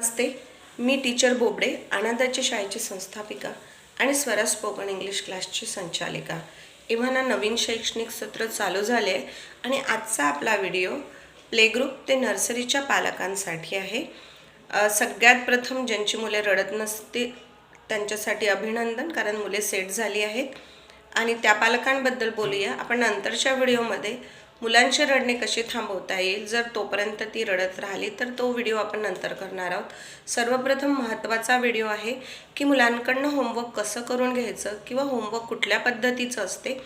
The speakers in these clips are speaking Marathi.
नमस्ते. मी टीचर बोबडे आनंदाच्या शाळेची संस्थापिका आणि स्वराज स्पोकन इंग्लिश क्लासची संचालिका. इव्हाना नवीन शैक्षणिक सत्र चालू झाले आहे आणि आजचा आपला व्हिडिओ प्लेग्रुप ते नर्सरीच्या पालकांसाठी आहे. सगळ्यात प्रथम ज्यांची मुले रडत नसते त्यांच्यासाठी अभिनंदन कारण मुले सेट झाली आहेत. आणि त्या पालकांबद्दल बोलूया. आपण नंतरच्या व्हिडिओमध्ये मुलांचे रडणे कसे थांबवता येईल? जर तोपर्यंत ती रडत राहिली तर तो व्हिडिओ आपण नंतर करणार आहोत. सर्वप्रथम महत्त्वाचा व्हिडिओ आहे की मुलांकडनं होमवर्क कसं करून घ्यायचं किंवा होमवर्क कुठल्या पद्धतीचं असते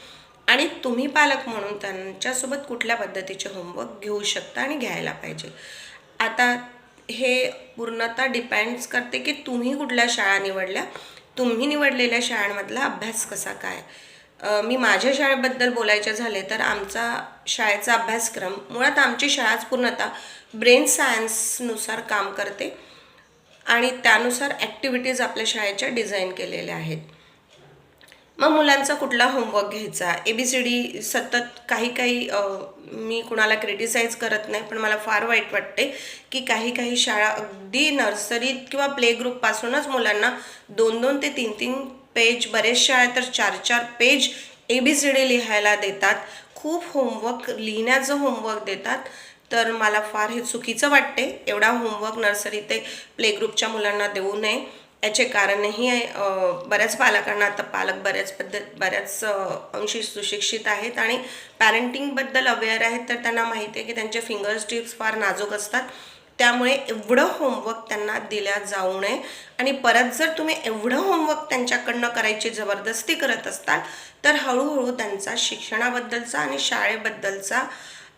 आणि तुम्ही पालक म्हणून त्यांच्यासोबत कुठल्या पद्धतीचे होमवर्क घेऊ शकता आणि घ्यायला पाहिजे. आता हे पूर्णतः डिपेंड्स करते की तुम्ही कुठल्या शाळा निवडल्या तुम्ही निवडलेल्या शाळांमधला अभ्यास कसा काय? मी माझ्या शाळेबद्दल बोलायचे झाले तर आमचा शाळेचा अभ्यासक्रम मुळात आमची शाळाच पूर्णतः ब्रेन सायन्सनुसार काम करते आणि त्यानुसार ॲक्टिव्हिटीज आपल्या शाळेच्या डिझाईन केलेल्या आहेत. मग मुलांचा कुठला होमवर्क घ्यायचा? ए बी सी डी सतत काही काही मी कुणाला क्रिटिसाईज करत नाही पण मला फार वाईट वाटते की काही काही शाळा अगदी नर्सरीत किंवा प्ले ग्रुपपासूनच मुलांना दोन दोन ते तीन तीन पेज बरेचशा आहेत तर चार चार page A B C D लिहायला देतात. खूप होमवर्क लिहिण्याचं होमवर्क देतात. तर मला फार हे चुकीचं वाटते. एवढा होमवर्क नर्सरी ते प्ले ग्रुपच्या मुलांना देऊ नये. याचे कारणही बऱ्याच पालकांना आता पालक बऱ्याच पद्धत बऱ्याच अंशी सुशिक्षित आहेत आणि पॅरेंटिंगबद्दल अवेअर आहेत तर त्यांना माहिती आहे की त्यांचे फिंगर्स टिप्स फार नाजूक असतात. त्यामुळे एवढं होमवर्क त्यांना दिल्या जाऊ नये. आणि परत जर तुम्ही एवढं होमवर्क त्यांच्याकडनं करायची जबरदस्ती करत असताल तर हळूहळू त्यांचा शिक्षणाबद्दलचा आणि शाळेबद्दलचा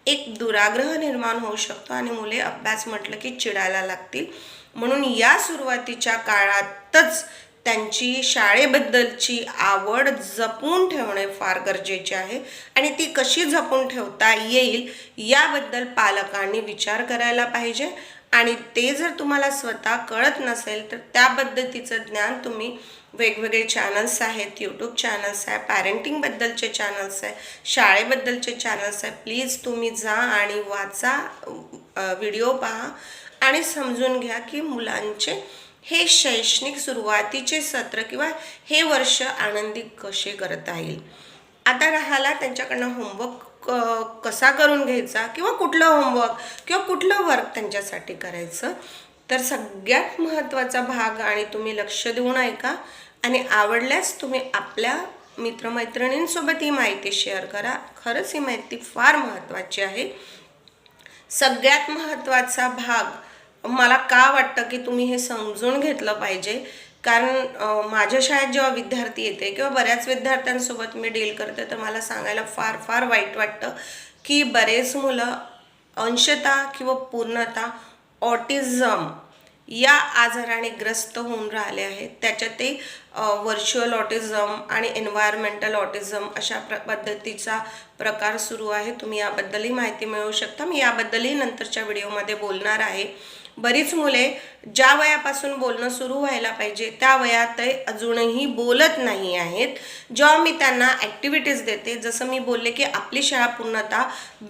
एक दुराग्रह निर्माण होऊ शकतो आणि मुले अभ्यास म्हटलं की चिडायला लागतील. म्हणून या सुरुवातीच्या काळातच त्यांची शाळेबद्दलची आवड जपून ठेवणे फार गरजेचे आहे. आणि ती कशी जपून ठेवता येईल याबद्दल पालकांनी विचार करायला पाहिजे. आणि ते जर तुम्हाला स्वतः कळत नसेल तर त्या पद्धतीचं ज्ञान तुम्ही वेगवेगळे चॅनल्स आहेत. यूट्यूब चॅनल्स आहे पॅरेंटिंगबद्दलचे चॅनल्स आहे शाळेबद्दलचे चॅनल्स आहे. प्लीज तुम्ही जा आणि वाचा व्हिडिओ पहा. आणि समजून घ्या की मुलांचे हे शैक्षणिक सुरुवातीचे सत्र किंवा हे वर्ष आनंदी कसे करता येईल? आता राहायला त्यांच्याकडनं होमवर्क कसा करून घ्यायचा किंवा कुठलं होमवर्क किंवा कुठलं वर्क त्यांच्यासाठी करायचं? तर सगळ्यात महत्त्वाचा भाग आणि तुम्ही लक्ष देऊन ऐका आणि आवडल्यास तुम्ही आपल्या मित्रमैत्रिणींसोबत ही माहिती शेअर करा. खरंच ही माहिती फार महत्त्वाची आहे. सगळ्यात महत्त्वाचा भाग मला का वाटतं की तुम्ही हे समजून घेतलं पाहिजे? कारण माझ्या शाळेत जेव्हा विद्यार्थी येते किंवा बऱ्याच विद्यार्थ्यांसोबत मी डील करते तर मला सांगायला फार फार वाईट वाटतं की बरेच मुलं अंशता किंवा पूर्णता ऑटिझम या आजाराने ग्रस्त होऊन राहिले आहेत. त्याच्यात ते व्हर्च्युअल ऑटिझम आणि एन्व्हायरमेंटल ऑटिझम अशा प्र पद्धतीचा प्रकार सुरू आहे. तुम्ही याबद्दलही माहिती मिळवू शकता. मी याबद्दलही नंतरच्या व्हिडिओमध्ये बोलणार आहे. बरीच मुले ज्या वयापासून बोलणं सुरू व्हायला पाहिजे त्या वयात ते अजूनही बोलत नाही आहेत. जेव्हा मी त्यांना ॲक्टिव्हिटीज देते जसं मी बोलले की आपली शाळा पूर्णतः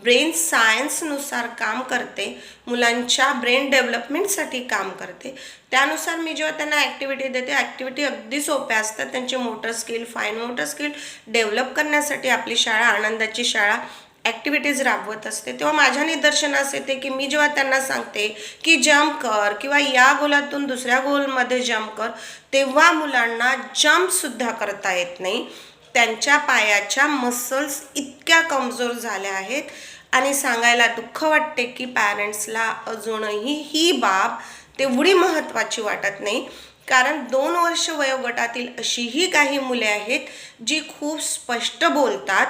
ब्रेन सायन्सनुसार काम करते मुलांच्या ब्रेन डेव्हलपमेंटसाठी काम करते. त्यानुसार मी जेव्हा त्यांना ॲक्टिव्हिटी देते ॲक्टिव्हिटी अगदी सोप्या असतात. त्यांचे motor skill fine motor skill develop करण्यासाठी आपली शाळा आनंदाची शाळा ॲक्टिव्हिटीज राबवत असते तेव्हा माझ्या निदर्शनास येते की मी जेव्हा त्यांना सांगते की जम्प कर किंवा या गोलातून दुसऱ्या गोलमध्ये जम्प कर तेव्हा मुलांना जम्पसुद्धा करता येत नाही. त्यांच्या पायाच्या मसल्स इतक्या कमजोर झाल्या आहेत आणि सांगायला दुःख वाटते की पॅरेंट्सला अजूनही ही बाब तेवढी महत्त्वाची वाटत नाही. कारण दोन वर्ष वयोगटातील अशीही काही मुले आहेत जी खूप स्पष्ट बोलतात.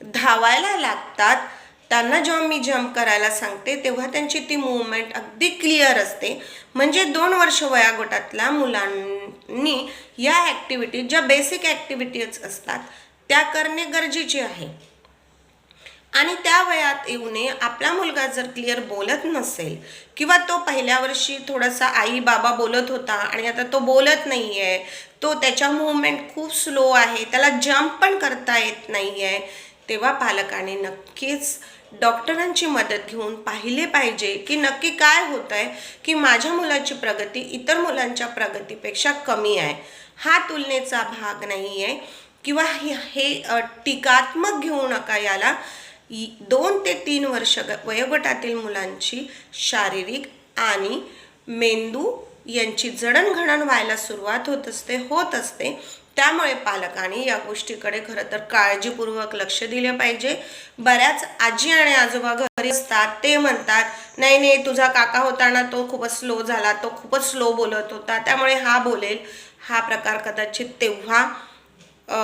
धावायला लागतात त्यांना जेव्हा मी जम्प करायला सांगते तेव्हा त्यांची ती मुवमेंट अगदी क्लिअर असते. म्हणजे दोन वर्ष वयागटातल्या मुलांनी या ॲक्टिव्हिटी ज्या बेसिक ॲक्टिव्हिटीज असतात त्या करणे गरजेचे आहे. आणि त्या वयात येऊ नये आपला मुलगा जर क्लिअर बोलत नसेल किंवा तो पहिल्या वर्षी थोडासा आई बाबा बोलत होता आणि आता तो बोलत नाही आहे तो त्याच्या मुवमेंट खूप स्लो आहे त्याला जम्प पण करता येत नाही आहे तेव्हा पालकाने नक्कीच डॉक्टरांची मदत घेऊन पाहिले पाहिजे की नक्की काय होत आहे की माझ्या मुलाची प्रगती इतर मुलांच्या प्रगतीपेक्षा कमी आहे. हा तुलनेचा भाग नाही आहे किंवा हे टीकात्मक घेऊ नका याला. दोन ते तीन वर्ष वयोगटातील मुलांची शारीरिक आणि मेंदू यांची जडणघडण व्हायला सुरुवात होत असते होत असते. त्यामुळे पालकांनी या गोष्टीकडे खरं तर काळजीपूर्वक लक्ष दिले पाहिजे. बऱ्याच आजी आणि आजोबा घरी असतात ते म्हणतात नाही नाही तुझा काका होता ना तो खूपच स्लो झाला तो खूपच स्लो बोलत होता. त्यामुळे हा बोलेल हा प्रकार कदाचित तेव्हा अ,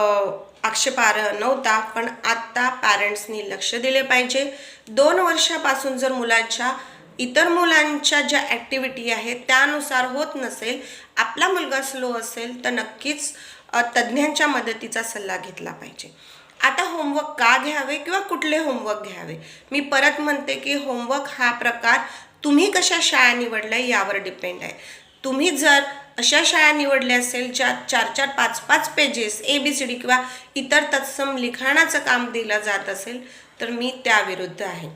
आक्षेपार्ह नव्हता पण आत्ता पॅरेंट्सनी लक्ष दिले पाहिजे. दोन वर्षापासून जर मुलाच्या इतर मुलांच्या ज्या ॲक्टिव्हिटी आहेत त्यानुसार होत नसेल आपला मुलगा स्लो असेल तर नक्कीच तज्ज्ञांच्या मदतीचा सल्ला घेतला पाहिजे. आता होमवर्क का घ्यावे किंवा कुठले होमवर्क घ्यावे? मी परत म्हणते की होमवर्क हा प्रकार तुम्ही कशा शाळा निवडल्या यावर डिपेंड आहे. तुम्ही जर अशा शाळा निवडल्या असेल ज्यात चार चार पाच पाच pages A B C D किंवा इतर तत्सम लिखाणाचं काम दिलं जात असेल तर मी त्याविरुद्ध आहे.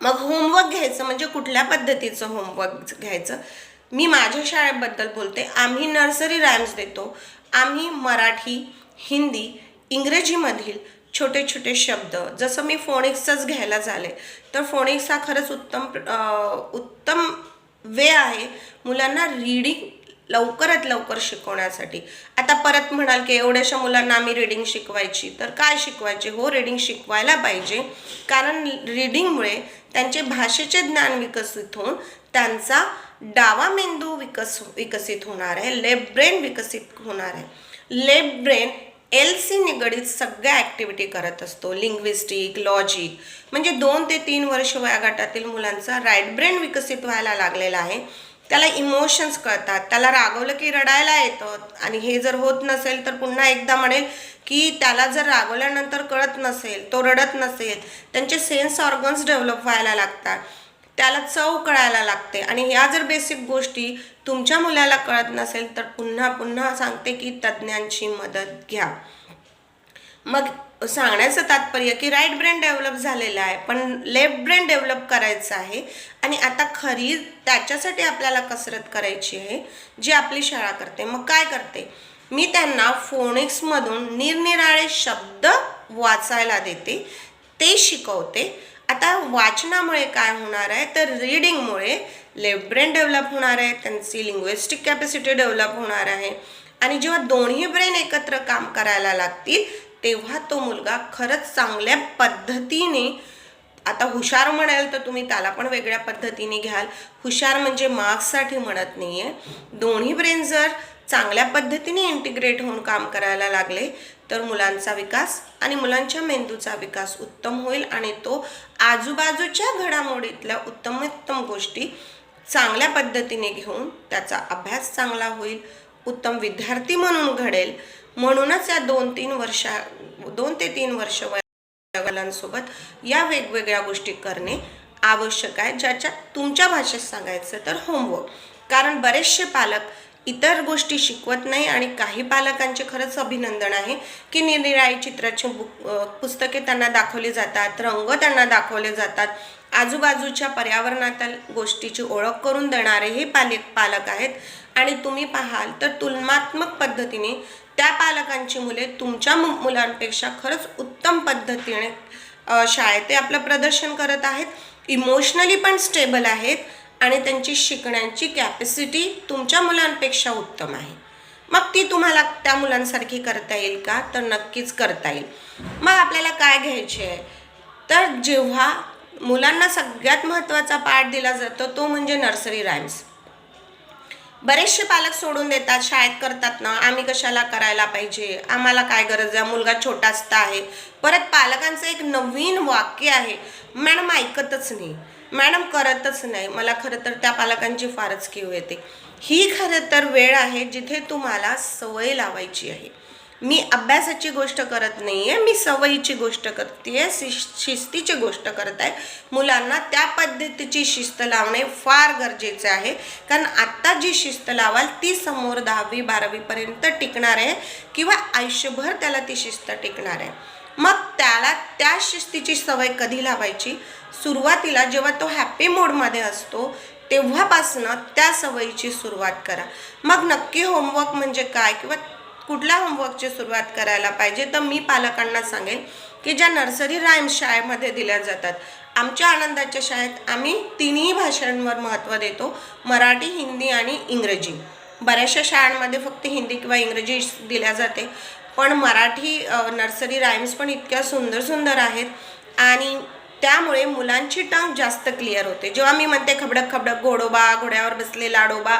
मग होमवर्क घ्यायचं म्हणजे कुठल्या पद्धतीचं होमवर्क घ्यायचं? मी माझ्या शाळेबद्दल बोलते. आम्ही नर्सरी रॅम्स देतो. आम्ही मराठी हिंदी इंग्रजीमधील छोटे छोटे शब्द जसं मी फोनिक्सचंच घ्यायला झाले तर फोनिक्स हा खरंच उत्तम उत्तम वे आहे मुलांना रीडिंग लवकरात लवकर शिकवण्यासाठी. आता परत म्हणाल की एवढ्याशा मुलांना आम्ही रीडिंग शिकवायची तर काय शिकवायचे? हो रीडिंग शिकवायला पाहिजे. कारण रीडिंगमुळे त्यांचे भाषेचे ज्ञान विकसित होऊन त्यांचा डावा मेंदू विकस विकसित होणार आहे लेफ्ट ब्रेन विकसित होणार आहे. लेफ्ट ब्रेन एल सी निगडीत सगळ्या ॲक्टिव्हिटी करत असतो लिंग्विस्टिक लॉजिक म्हणजे दोन ते तीन वर्ष वयागटातील मुलांचा राईट ब्रेन विकसित व्हायला लागलेला आहे. त्याला इमोशन्स कळतात त्याला रागवलं की रडायला येतं. आणि हे जर होत नसेल तर पुन्हा एकदा म्हणेल की त्याला जर रागवल्यानंतर कळत नसेल तो रडत नसेल त्यांचे सेन्स ऑर्गन्स डेव्हलप व्हायला लागतात. त्याला चव कळायला लागते. आणि ह्या जर बेसिक गोष्टी तुमच्या मुलाला कळत नसेल तर पुन्हा पुन्हा सांगते की तज्ज्ञांची मदत घ्या. मग सांगण्याचं तात्पर्य की राईट ब्रेन डेव्हलप झालेला आहे पण लेफ्ट ब्रेन डेव्हलप करायचं आहे. आणि आता खरी त्याच्यासाठी आपल्याला कसरत करायची आहे जी आपली शाळा करते. मग काय करते? मी त्यांना फोनिक्समधून निरनिराळे शब्द वाचायला देते. ते शिकवते. आता वाचनामुळे काय होणार आहे? तर रीडिंगमुळे लेफ्ट ब्रेन डेव्हलप होणार आहे त्यांची लिंग्विस्टिक कॅपॅसिटी डेव्हलप होणार आहे. आणि जेव्हा दोन्ही ब्रेन एकत्र काम करायला लागतील तेव्हा तो मुलगा खरंच चांगल्या पद्धतीने आता हुशार म्हणाल तर तुम्ही त्याला पण वेगळ्या पद्धतीने घ्याल. हुशार म्हणजे मार्क्ससाठी म्हणत नाही आहे दोन्ही ब्रेन जर चांगल्या पद्धतीने इंटिग्रेट होऊन काम करायला लागले तर मुलांचा विकास आणि मुलांच्या मेंदूचा विकास उत्तम होईल आणि तो आजूबाजूच्या घडामोडीतल्या उत्तम उत्तम गोष्टी चांगल्या पद्धतीने घेऊन त्याचा अभ्यास चांगला होईल उत्तम विद्यार्थी म्हणून घडेल. म्हणूनच या दोन तीन वर्षा दोन ते तीन वर्ष वया मुलांसोबत या वेगवेगळ्या गोष्टी करणे आवश्यक आहे ज्याच्यात तुमच्या भाषेत सांगायचं तर होमवर्क. कारण बरेचसे पालक इतर गोष्टी शिकवत नाही आणि काही पालकांचे खरंच अभिनंदन आहे की निरनिराळी चित्राची बुक पुस्तके त्यांना दाखवली जातात रंग त्यांना दाखवले जातात. आजूबाजूच्या पर्यावरणातील गोष्टीची ओळख करून देणारे हे पालक पालक आहेत. आणि तुम्ही पाहाल तर तुलनात्मक पद्धतीने त्या पालकांची मुले तुमच्या मु- मुलांपेक्षा खरंच उत्तम पद्धतीने शाळेत ते आपलं प्रदर्शन करत आहेत. इमोशनली पण स्टेबल आहेत. आणि त्यांची शिकण्याची कॅपॅसिटी तुमच्या मुलांपेक्षा उत्तम आहे. मग ती तुम्हाला त्या मुलांसारखी करता येईल का? तर नक्कीच करता येईल. मग आपल्याला काय घ्यायचे आहे? तर जेव्हा मुलांना सगळ्यात महत्त्वाचा पाठ दिला जातो तो म्हणजे नर्सरी राईम्स बरेचसे पालक सोडून देतात शाळेत करतात ना आम्ही कशाला करायला पाहिजे? आम्हाला काय गरज आहे? मुलगा छोटा असता आहे. परत पालकांचं एक नवीन वाक्य आहे. मॅडम ऐकतच नाही. मॅडम करतच नाही. मला खरं तर त्या पालकांची फारच कीव येते. ही खरं तर वेळ आहे जिथे तुम्हाला सवय लावायची आहे. मी अभ्यासाची गोष्ट करत नाही आहे मी सवयीची गोष्ट करते शिश शिस्तीची गोष्ट करत आहे मुलांना त्या पद्धतीची शिस्त लावणे फार गरजेचे आहे. कारण आत्ता जी शिस्त लावाल ती समोर दहावी बारावीपर्यंत टिकणार आहे किंवा आयुष्यभर त्याला ती शिस्त टिकणार आहे. मग त्याला त्या शिस्तीची सवय कधी लावायची? सुरुवातीला जेव्हा तो हॅपी मोडमध्ये असतो तेव्हापासनं त्या सवयीची सुरुवात करा. मग नक्की होमवर्क म्हणजे काय किंवा कुठल्या होमवर्कची सुरुवात करायला पाहिजे? तर मी पालकांना सांगेन की ज्या नर्सरी राईम्स शाळेमध्ये दिल्या जातात आमच्या आनंदाच्या शाळेत आम्ही तिन्ही भाषांवर महत्त्व देतो मराठी हिंदी आणि इंग्रजी. बऱ्याचशा शाळांमध्ये फक्त हिंदी किंवा इंग्रजी दिल्या जाते. पण मराठी नर्सरी राईम्स पण इतक्या सुंदर सुंदर आहेत आणि त्यामुळे मुलांची टंग जास्त क्लिअर होते. जेव्हा मी म्हणते खबडक खबडक घोडोबा घोड्यावर बसले लाडोबा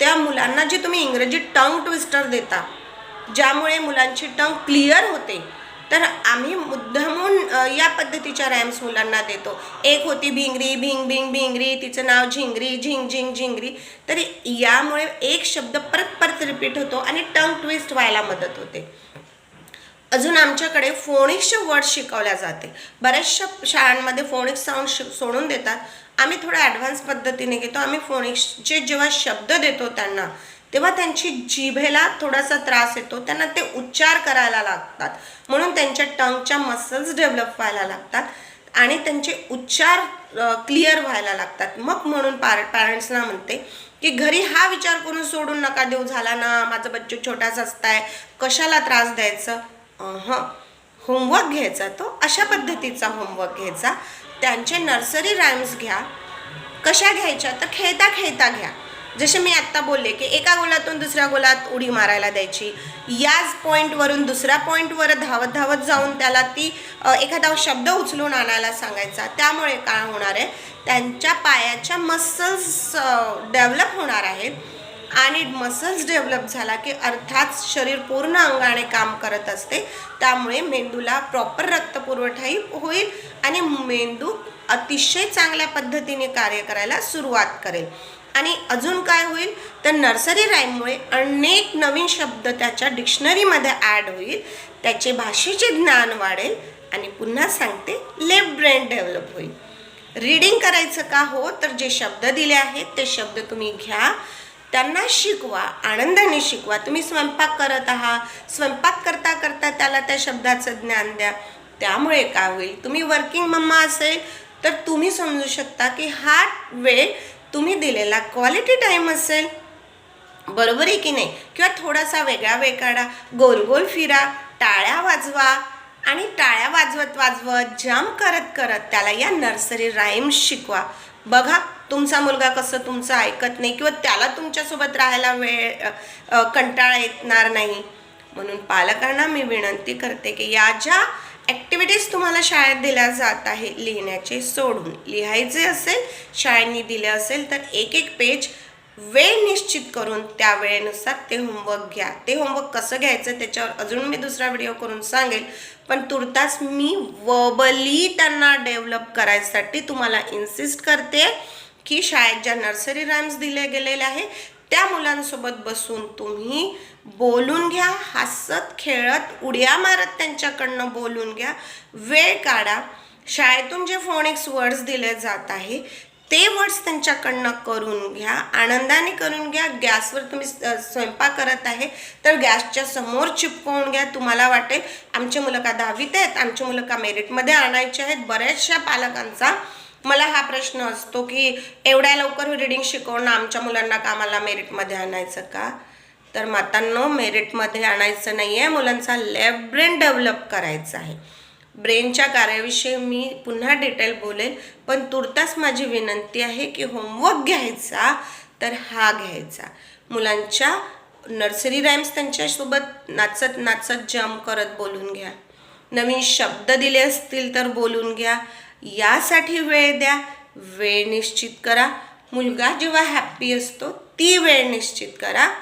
त्या मुलांना जे तुम्ही इंग्रजी टंग ट्विस्टर देता ज्यामुळे मुलांची टंग क्लिअर होते. तर आम्ही मुद्दामून या पद्धतीच्या रॅम्स मुलांना देतो. एक होती भिंगरी भिंग भिंग भिंगरी तिचं नाव झिंगरी झिंग झिंग झिंगरी. तर यामुळे एक शब्द परत परत रिपीट होतो आणि टंग ट्विस्ट व्हायला मदत होते. अजून आमच्याकडे फोनिक्सचे वर्ड शिकवल्या जाते बऱ्याचशा शाळांमध्ये फोनिक्स साऊंड शि सोडून देतात. आम्ही थोडं ॲडव्हान्स पद्धतीने घेतो. आम्ही फोनिक्सचे जेव्हा शब्द देतो त्यांना तेव्हा त्यांची जिभेला थोडासा त्रास येतो त्यांना ते उच्चार करायला लागतात. म्हणून त्यांच्या टंगच्या मसल्स डेव्हलप व्हायला लागतात आणि त्यांचे उच्चार क्लिअर व्हायला लागतात. मग म्हणून पार पॅरेंट्सना म्हणते की घरी हा विचार करून सोडून नका देऊ झाला ना माझं बच्चू छोटासा असताय कशाला त्रास द्यायचं? हं होमवर्क घ्यायचा तो अशा पद्धतीचा होमवर्क घ्यायचा. त्यांचे नर्सरी राईम्स घ्या. कशा घ्यायच्या? तर खेळता खेळता घ्या. जसे मी आत्ता बोलले की एका गोलातून दुसऱ्या गोलात उडी मारायला द्यायची. याच पॉईंटवरून दुसऱ्या पॉईंटवर धावत धावत जाऊन त्याला ती एखादा शब्द उचलून आणायला सांगायचा. त्यामुळे काय होणार आहे? त्यांच्या पायाच्या मसल्स डेव्हलप होणार आहेत. आणि मसल्स डेव्हलप झाला की अर्थात शरीर पूर्ण अंगाने काम करत असते. त्यामुळे मेंदूला प्रॉपर रक्तपुरवठाही होईल आणि मेंदू अतिशय चांगल्या पद्धतीने कार्य करायला सुरुवात करेल. आणि अजून काय होईल? तर नर्सरी राईममुळे अनेक नवीन शब्द त्याच्या डिक्शनरीमध्ये ॲड होईल. त्याचे भाषेचे ज्ञान वाढेल आणि पुन्हा सांगते लेफ्ट ब्रेन डेव्हलप होईल. रीडिंग करायचं का हो? तर जे शब्द दिले आहेत ते शब्द तुम्ही घ्या. त्यांना शिकवा आनंदाने शिकवा. तुम्ही स्वयंपाक करत आहात. स्वयंपाक करता करता त्याला त्या शब्दाचं ज्ञान द्या. त्यामुळे काय होईल? तुम्ही वर्किंग मम्मा असेल तर तुम्ही समजू शकता की हा वेळ तुम्ही दिलेला क्वालिटी टाईम असेल बरोबर आहे की नाही? किंवा थोडासा वेगळा वेळ काढा गोल गोल फिरा टाळ्या वाजवा आणि टाळ्या वाजवत वाजवत जाम करत करत त्याला या नर्सरी राईम्स शिकवा. बघा तुमचा मुलगा कसं तुमचं ऐकत नाही किंवा त्याला तुमच्यासोबत राहायला वेळ कंटाळा येणार नाही. म्हणून पालकांना मी विनंती करते की या ज्या ॲक्टिव्हिटीज तुम्हाला शाळेत दिल्या जात आहे लिहिण्याचे सोडून. लिहायचे असेल शाळेने दिले असेल तर एक एक पेज वेळ निश्चित करून त्या वेळेनुसार ते होमवर्क घ्या. ते होमवर्क कसं घ्यायचं त्याच्यावर अजून मी दुसरा व्हिडिओ करून सांगेल. पण तुर्तास मी वबली त्यांना डेव्हलप करायसाठी तुम्हाला इन्सिस्ट करते की शाळेत ज्या नर्सरी रॅम्स दिले गेलेले आहे त्या मुलांसोबत बसून तुम्ही बोलून घ्या हसत खेळत उड्या मारत त्यांच्याकडनं बोलून घ्या. वेळ काढा. शाळेतून जे फोनिक्स वर्ड्स दिले जात आहे ते वर्ड्स त्यांच्याकडनं करून घ्या. आनंदाने करून घ्या. गॅसवर तुम्ही स्वयंपाक करत आहे तर गॅसच्या समोर चिपकवून घ्या. तुम्हाला वाटेल आमची मुलं का दहावीत आहेत? आमची मुलं का मेरिटमध्ये आणायचे आहेत? बऱ्याचशा पालकांचा मला हा प्रश्न असतो की एवढ्या लवकर रिडिंग शिकवणं आमच्या मुलांना कामाला मेरिटमध्ये आणायचं का? तर मातांनो मेरिटमध्ये आणायचं नाही आहे मुलांचा लेफ्ट ब्रेन डेव्हलप करायचा आहे. ब्रेनच्या कार्याविषयी मी पुन्हा डिटेल बोलेल पण तुर्तास माझी विनंती आहे की होमवर्क घ्यायचा तर हा घ्यायचा. मुलांच्या नर्सरी राईम्स त्यांच्यासोबत नाचत नाचत जम्प करत बोलून घ्या. नवीन शब्द दिले असतील तर बोलून घ्या. यासाठी वेळ द्या. वेळ निश्चित करा. मुलगा जेव्हा हॅप्पी असतो ती वेळ निश्चित करा.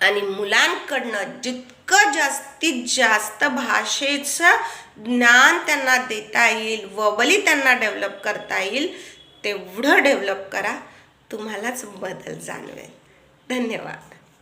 आणि मुलांकडनं जितकं जास्तीत जास्त भाषेचं ज्ञान त्यांना देता येईल वबली त्यांना डेव्हलप करता येईल तेवढं डेव्हलप करा. तुम्हालाच बदल जाणवेल. धन्यवाद.